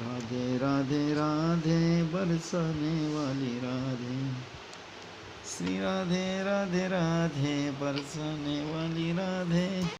राधे राधे राधे बरसाने वाली राधे। श्री राधे राधे राधे बरसाने वाली राधे।